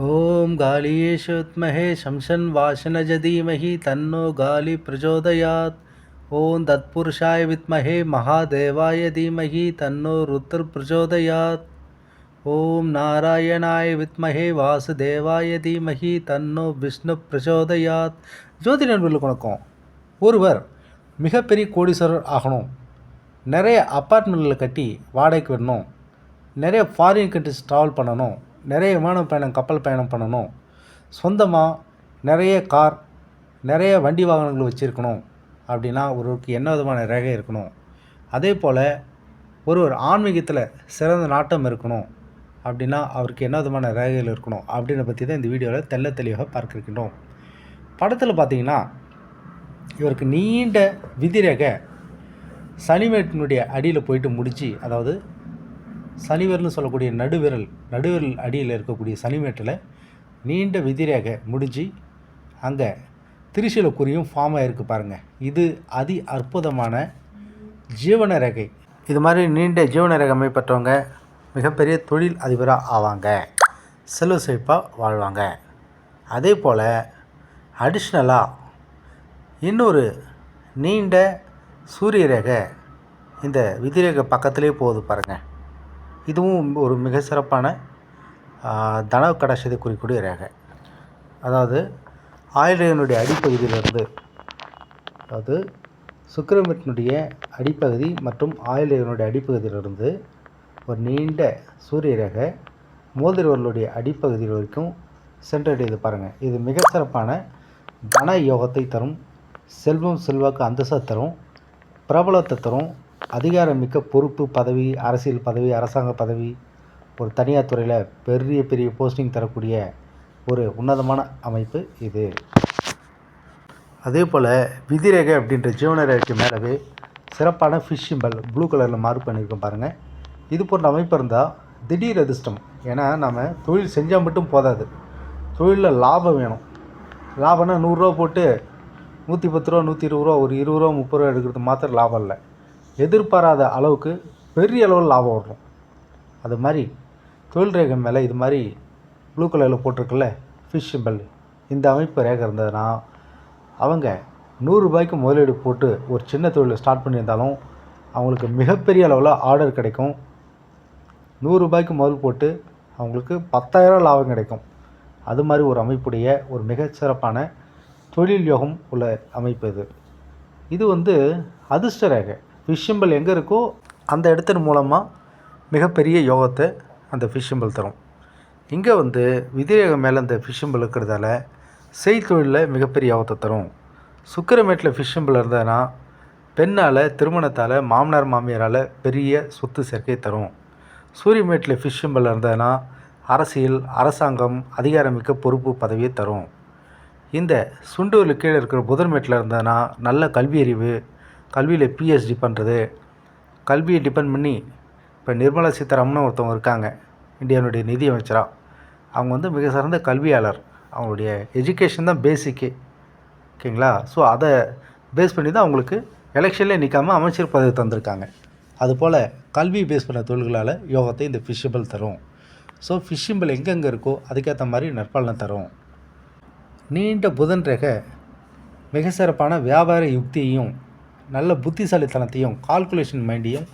ॐ गालीयेषुत्महे शंसन्वाशनज धीमहि तन्नो गाली प्रचोदयात् ॐ तत्पुरुषाय विद्महे महादेवाय धीमहि तन्नो रुद्र प्रचोदयात् ॐ நாராயணாய வித்மஹே வாசுதேவாய தீமஹி தன்னோ விஷ்ணு பிரச்சோதயாத் ஜோதி நண்பர்களுக்கு வணக்கம் ஒருவர் மிகப்பெரிய கோடீஸ்வரர் ஆகணும் நிறைய அப்பார்ட்மெண்ட்டில் கட்டி வாடகைக்கு விடணும் நிறைய ஃபாரின் கண்ட்ரிஸ் ட்ராவல் பண்ணணும் நிறைய விமான பயணம் கப்பல் பயணம் பண்ணணும். சொந்தமாக நிறைய கார் நிறைய வண்டி வாகனங்கள் வச்சுருக்கணும் அப்படின்னா ஒருவருக்கு என்ன விதமான ரேகை இருக்கணும்? அதே போல் ஒருவர் ஆன்மீகத்தில் சிறந்த நாட்டம் இருக்கணும் அப்படின்னா அவருக்கு என்ன விதமான ரேகைகள் இருக்கணும் அப்படின்னு பற்றி தான் இந்த வீடியோவில் தெல்ல தெளிவாக பார்க்க இருக்கின்றோம் படத்தில் பார்த்தீங்கன்னா இவருக்கு நீண்ட விதிரேகை சனிமேட்டினுடைய அடியில் போயிட்டு முடித்து அதாவது சனிவிரல்னு சொல்லக்கூடிய நடுவிரல் நடுவிரல் அடியில் இருக்கக்கூடிய சனிமேட்டில் நீண்ட விதிரேகை முடிஞ்சு அங்கே திரிசூலக்குறியும் ஃபார்ம் ஆகிருக்கு பாருங்கள் இது அதி அற்புதமான ஜீவன ரேகை இது மாதிரி நீண்ட ஜீவன ரேகை அமைப்பட்டவங்க மிகப்பெரிய தொழில் அதிபராக ஆவாங்க. செல்வ செழிப்பாக வாழ்வாங்க. அதே போல் அடிஷ்னலாக இன்னொரு நீண்ட சூரிய ரேகை இந்த விதிரேகை பக்கத்திலே போகுது பாருங்கள் இதுவும் ஒரு மிக சிறப்பான தன கடாட்சத்தை குறிக்கக்கூடிய ரேகை. அதாவது ஆயுர்வேதனுடைய அடிப்பகுதியிலிருந்து அதாவது சுக்கிரமிட்டினுடைய அடிப்பகுதி மற்றும் ஆயுர்வேதனுடைய அடிப்பகுதியிலிருந்து ஒரு நீண்ட சூரிய ரேகை மோதிரவர்களுடைய அடிப்பகுதி வரைக்கும் சென்றடையுது பாருங்கள் இது மிக சிறப்பான தன யோகத்தை தரும் செல்வம் செல்வாக்கு அந்தஸ்தை தரும் பிரபலத்தை தரும் அதிகாரமிக்க பொறுப்பு பதவி அரசியல் பதவி அரசாங்க பதவி ஒரு தனியார் துறையில் பெரிய பெரிய போஸ்டிங் தரக்கூடிய ஒரு உன்னதமான அமைப்பு இது. அதே போல் விதிரேகை அப்படின்ற ஜீவனரேகைக்கு மேலவே சிறப்பான ஃபிஷ் சிம்பல் ப்ளூ கலரில் மார்க் பண்ணியிருக்கோம் பாருங்கள் இது போன்ற அமைப்பு இருந்தால் திடீர் அதிர்ஷ்டம். ஏன்னா நம்ம தொழில் செஞ்சால் மட்டும் போதாது. தொழிலில் லாபம் வேணும். லாபம்னா நூறுரூவா போட்டு நூற்றி பத்து ரூபா நூற்றி இருபது ரூபா ஒரு இருபது ரூபா முப்பது ரூபா எடுக்கிறது மாத்திரம் லாபம் இல்லை. எதிர்பாராத அளவுக்கு பெரிய அளவில் லாபம் வரும். அது மாதிரி தொழில் ரேகை மேலே இது மாதிரி ப்ளூ கலரில் போட்டிருக்குல்ல ஃபிஷ் சிம்பல் இந்த அமைப்பு ரேகை இருந்ததுன்னா அவங்க நூறுரூபாய்க்கு முதலீடு போட்டு ஒரு சின்ன தொழில் ஸ்டார்ட் பண்ணியிருந்தாலும் அவங்களுக்கு மிகப்பெரிய அளவில் ஆர்டர் கிடைக்கும். நூறுரூபாய்க்கு முதல் போட்டு அவங்களுக்கு பத்தாயிரம் லாபம் கிடைக்கும். அது மாதிரி ஒரு அமைப்புடைய ஒரு மிகச்சிறப்பான தொழில் யோகம் உள்ள அமைப்பு இது. இது வந்து அதிர்ஷ்ட ரேகை. ஃபிஷ் சிம்பிள் எங்கே இருக்கோ அந்த இடத்தின் மூலமாக மிகப்பெரிய யோகத்தை அந்த ஃபிஷ் சிம்பிள் தரும். இங்கே வந்து விதிரேகம் மேலே அந்த ஃபிஷ் சிம்பிள் இருக்கிறதால செய்தொழிலில் மிகப்பெரிய யோகத்தை தரும். சுக்கிரமேட்டில் ஃபிஷ் சிம்பிள் இருந்ததுன்னா பெண்ணால் திருமணத்தால் மாமனார் மாமியாரால் பெரிய சொத்து சேர்க்கை தரும். சூரியமேட்டில் ஃபிஷ் சிம்பிள் இருந்ததுன்னா அரசியல் அரசாங்கம் அதிகாரமிக்க பொறுப்பு பதவியை தரும். இந்த சுண்டூரில் கீழே இருக்கிற புதன்மேட்டில் இருந்ததுன்னா நல்ல கல்வியறிவு கல்வியில் பிஹெச்டி பண்ணுறது கல்வியை டிபெண்ட் பண்ணி இப்போ நிர்மலா சீதாராமன் ஒருத்தவங்க இருக்காங்க. இந்தியாவுடைய நிதியமைச்சராக அவங்க வந்து மிக சிறந்த கல்வியாளர். அவங்களுடைய எஜுகேஷன் தான் பேசிக்கு ஓகேங்களா? ஸோ அதை பேஸ் பண்ணி தான் அவங்களுக்கு எலெக்ஷன்லேயே நிற்காமல் அமைச்சர் பதவி தந்திருக்காங்க. அதுபோல் கல்வி பேஸ் பண்ண தொழில்களால் யோகத்தை இந்த ஃபிஷ்ஷபிள் தரும். ஸோ ஃபிஷ்ஷிம்பிள் எங்கெங்கே இருக்கோ அதுக்கேற்ற மாதிரி நற்பலனை தரும். நீண்ட புதன் ரேகை மிக சிறப்பான வியாபார யுக்தியையும் நல்ல புத்திசாலித்தனத்தையும் கால்குலேஷன் மைண்டையும்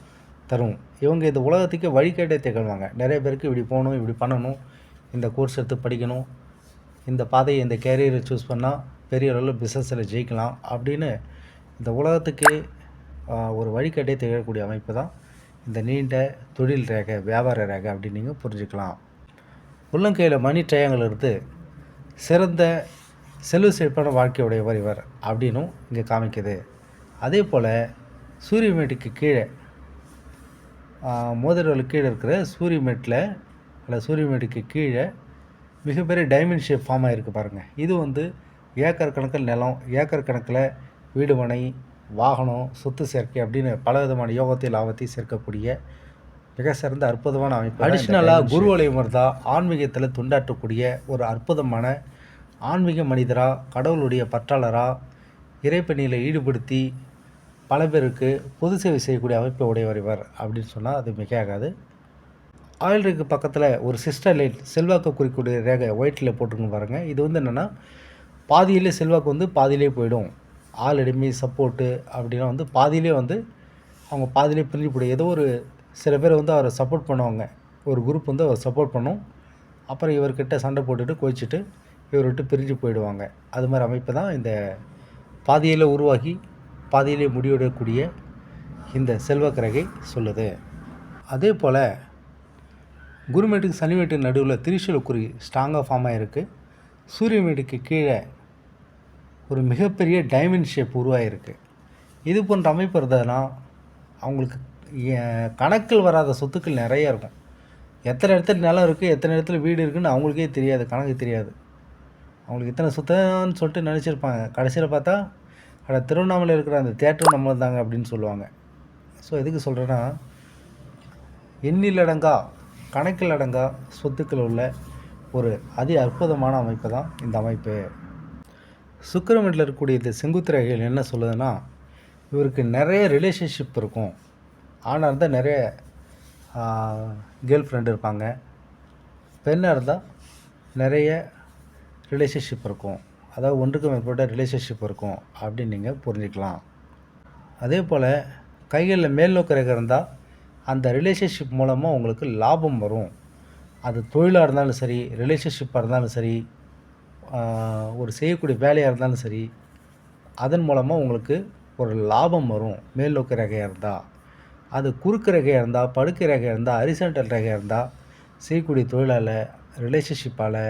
தரும். இவங்க இந்த உலகத்துக்கு வழிகேட்டை திகழ்வாங்க. நிறைய பேருக்கு இப்படி போகணும் இப்படி பண்ணணும். இந்த கோர்ஸ் எடுத்து படிக்கணும். இந்த பாதையை இந்த கேரியரை சூஸ் பண்ணால் பெரிய அளவில் பிஸ்னஸில் ஜெயிக்கலாம் அப்படின்னு இந்த உலகத்துக்கே ஒரு வழிகாட்டே திகழக்கூடிய அமைப்பு தான் இந்த நீண்ட தொழில் ரேகை வியாபார ரேகை அப்படின்னு நீங்கள் புரிஞ்சுக்கலாம். உள்ளங்கையில் மணி ட்ரையாங்கிள் இருந்து சிறந்த செல்வ செழிப்பான வாழ்க்கையுடையவர் இவர் அப்படின்னும் இங்கே காமிக்குது. அதே போல் சூரியமேட்டுக்கு கீழே மோதிரவலுக்கு கீழே இருக்கிற சூரியமேட்டில் அல்ல சூரியமேட்டுக்கு கீழே மிகப்பெரிய டைமண்ட் ஷேப் ஃபார்ம் ஆகிருக்கு பாருங்கள் இது வந்து ஏக்கர் கணக்கில் நிலம் ஏக்கர் கணக்கில் வீடு மனை வாகனம் சொத்து சேர்க்கை அப்படின்னு பல விதமான யோகத்தை லாபத்தை சேர்க்கக்கூடிய மிக சிறந்த அற்புதமான அமைப்பு அடிஷ்னலாக குரு வலையமர்தா ஆன்மீகத்தில் துண்டாற்றக்கூடிய ஒரு அற்புதமான ஆன்மீக மனிதராக கடவுளுடைய பற்றாளராக இறைப்பணியில் ஈடுபடுத்தி பல பேருக்கு பொது சேவை செய்யக்கூடிய அமைப்பை உடையவர் இவர் அப்படின்னு சொன்னால் அது மிகையாகாது. ஆயில் ரிக்கு பக்கத்தில் ஒரு சிஸ்டர் லைட் செல்வாக்கு குறிக்கூடிய ரேகை ஒயிட்டில் போட்டுருங்க பாருங்கள் இது வந்து என்னென்னா பாதியிலே செல்வாக்கு வந்து பாதியிலே போயிடும். ஆள் எடிமை சப்போர்ட்டு அப்படின்னா வந்து பாதியிலே வந்து அவங்க பாதியிலே பிரிஞ்சு போய்டும். ஏதோ ஒரு சில பேர் வந்து அவரை சப்போர்ட் பண்ணுவாங்க. ஒரு குரூப் வந்து அவர் சப்போர்ட் பண்ணும். அப்புறம் இவர்கிட்ட சண்டை போட்டுட்டு கோச்சிட்டு இவர் விட்டு பிரிஞ்சு போயிடுவாங்க. அது மாதிரி அமைப்பு தான் இந்த பாதியில் உருவாகி பாதையிலே முடிவிடக்கூடிய இந்த செல்வக்கிரகை சொல்லுது. அதே போல் குருமேட்டுக்கு சனிமேட்டுக்கு நடுவில் திரிசூலக்குறி ஸ்ட்ராங்காக ஃபார்ம் ஆகிருக்கு சூரியமேட்டுக்கு கீழே ஒரு மிகப்பெரிய டைமண்ட் ஷேப் உருவாகிருக்கு இது போன்ற அமைப்பு இருந்ததுன்னா அவங்களுக்கு கணக்கில் வராத சொத்துக்கள் நிறைய இருக்கும். எத்தனை இடத்துல நிலம் இருக்குது எத்தனை இடத்துல வீடு இருக்குதுன்னு அவங்களுக்கே தெரியாது கணக்கு தெரியாது. அவங்களுக்கு இத்தனை சுத்தம்னு சொல்லிட்டு நினச்சிருப்பாங்க. கடைசியில் பார்த்தா ஆனால் திருவண்ணாமலை இருக்கிற அந்த தேட்டரும் நம்ம தாங்க அப்படின்னு சொல்லுவாங்க. ஸோ எதுக்கு சொல்கிறேன்னா எண்ணில் அடங்கா கணக்கில் அடங்கா சொத்துக்கள் உள்ள ஒரு அதி அற்புதமான அமைப்பு தான் இந்த அமைப்பு. சுக்கிரமணியில் இருக்கக்கூடிய இந்த செங்குத்திரைகள் என்ன சொல்லுதுன்னா இவருக்கு நிறைய ரிலேஷன்ஷிப் இருக்கும். ஆணாக இருந்தால் நிறைய கேர்ள் ஃப்ரெண்டு இருப்பாங்க. பெண்ணாக இருந்தால் நிறைய ரிலேஷன்ஷிப் இருக்கும். அதாவது ஒன்றுக்கு மேற்பட்ட ரிலேஷன்ஷிப் இருக்கும் அப்படின்னு நீங்கள் புரிஞ்சுக்கலாம். அதே போல் கைகளில் மேல் நோக்கு இருந்தால் அந்த ரிலேஷன்ஷிப் மூலமாக உங்களுக்கு லாபம் வரும். அது தொழிலாக இருந்தாலும் சரி ரிலேஷன்ஷிப்பாக இருந்தாலும் சரி ஒரு செய்யக்கூடிய வேலையாக இருந்தாலும் சரி அதன் மூலமாக உங்களுக்கு ஒரு லாபம் வரும். மேல் நோக்கு ரேகையாக இருந்தால் அது குறுக்கு ரேகையாக இருந்தால் படுக்கை ரேகையாக இருந்தால் அரிசன்டல் ரேகையாக இருந்தால் செய்யக்கூடிய தொழிலால் ரிலேஷன்ஷிப்பால்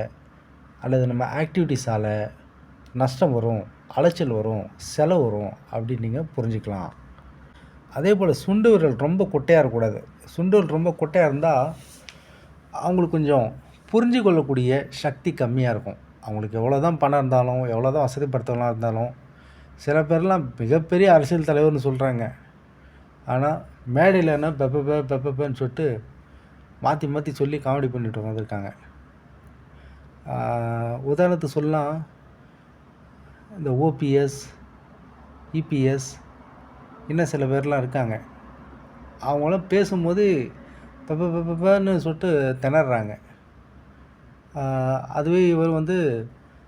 அல்லது நம்ம ஆக்டிவிட்டீஸால் நஷ்டம் வரும் அலைச்சல் வரும் செலவு வரும் அப்படின்னு நீங்கள் புரிஞ்சுக்கலாம். அதே போல் சுண்டு விரல் ரொம்ப குட்டையாக இருக்கக்கூடாது. சுண்டு விரல் ரொம்ப குட்டையாக இருந்தால் அவங்களுக்கு கொஞ்சம் புரிஞ்சு கொள்ளக்கூடிய சக்தி கம்மியாக இருக்கும். அவங்களுக்கு எவ்வளோ தான் பணம் இருந்தாலும் எவ்வளோ தான் வசதிப்படுத்தலாம் இருந்தாலும் சில பேர்லாம் மிகப்பெரிய அரசியல் தலைவர்னு சொல்கிறாங்க ஆனால் மேடையில் என்ன பெப்ப பெப்பன்னு சொல்லிட்டு மாற்றி மாற்றி சொல்லி காமெடி பண்ணிட்டு வந்திருக்காங்க உதாரணத்துக்கு சொல்லலாம். இந்த ஓபிஎஸ் இபிஎஸ் இன்னும் சில பேர்லாம் இருக்காங்க. அவங்களாம் பேசும்போது பெப்ப பெப்பன்னு சொல்லிட்டு திணறாங்க. அதுவே இவர் வந்து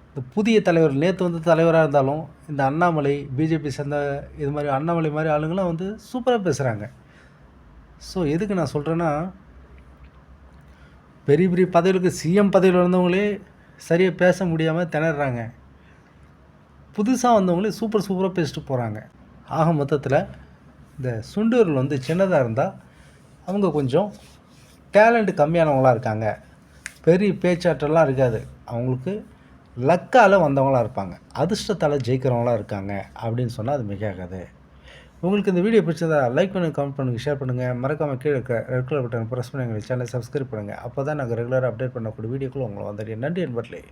இந்த புதிய தலைவர் நேற்று வந்து தலைவராக இருந்தாலும் இந்த அண்ணாமலை பிஜேபி சேர்ந்த இது மாதிரி அண்ணாமலை மாதிரி ஆளுங்களாம் வந்து சூப்பராக பேசுகிறாங்க ஸோ எதுக்கு நான் சொல்கிறேன்னா பெரிய பெரிய பதவிகளுக்கு சிஎம் பதவியில் இருந்தவங்களே சரியாக பேச முடியாமல் திணறாங்க. புதுசாக வந்தவங்களே சூப்பர் சூப்பராக பேசிட்டு போகிறாங்க ஆக மொத்தத்தில் இந்த சுண்டூரில் வந்து சின்னதாக இருந்தால் அவங்க கொஞ்சம் டேலண்ட் கம்மியானவங்களாக இருக்காங்க. பெரிய பேச்சாற்றலாம் இருக்காது. அவங்களுக்கு லக்கால் வந்தவங்களாக இருப்பாங்க. அதிர்ஷ்டத்தால் ஜெயிக்கிறவங்களாக இருக்காங்க அப்படின்னு சொன்னால் அது மிகாது உங்களுக்கு இந்த வீடியோ பிடிச்சதா லைக் பண்ணுங்கள் கமெண்ட் பண்ணுங்கள் ஷேர் பண்ணுங்கள் மறக்காமல் கீழே இருக்க ரெட் கலர் பட்டன் ப்ரெஸ் பண்ணி எங்கள் சேனலை சப்ஸ்கிரைப் பண்ணுங்கள் அப்போ தான் நாங்கள் ரெகுலராக அப்டேட் பண்ணக்கூடிய வீடியோக்குள்ளே உங்களை வந்துடுறேன் நன்றி என்பர்களே